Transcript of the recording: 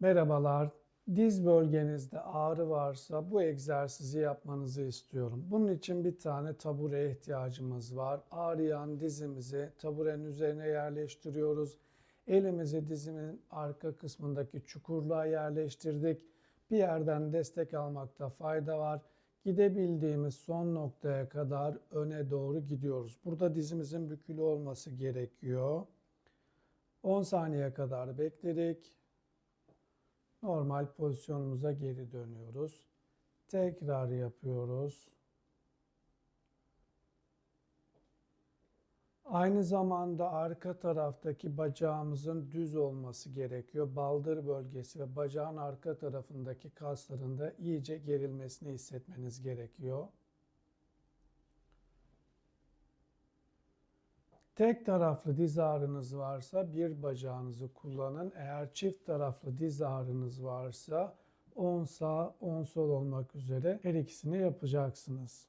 Merhabalar. Diz bölgenizde ağrı varsa bu egzersizi yapmanızı istiyorum. Bunun için bir tane tabure ihtiyacımız var. Ağrıyan dizimizi taburenin üzerine yerleştiriyoruz. Elimizi dizimin arka kısmındaki çukurluğa yerleştirdik. Bir yerden destek almakta fayda var. Gidebildiğimiz son noktaya kadar öne doğru gidiyoruz. Burada dizimizin bükülü olması gerekiyor. 10 saniye kadar bekledik. Normal pozisyonumuza geri dönüyoruz. Tekrar yapıyoruz. Aynı zamanda arka taraftaki bacağımızın düz olması gerekiyor. Baldır bölgesi ve bacağın arka tarafındaki kasların da iyice gerilmesini hissetmeniz gerekiyor. Tek taraflı diz ağrınız varsa bir bacağınızı kullanın. Eğer çift taraflı diz ağrınız varsa 10 sağ 10 sol olmak üzere her ikisini yapacaksınız.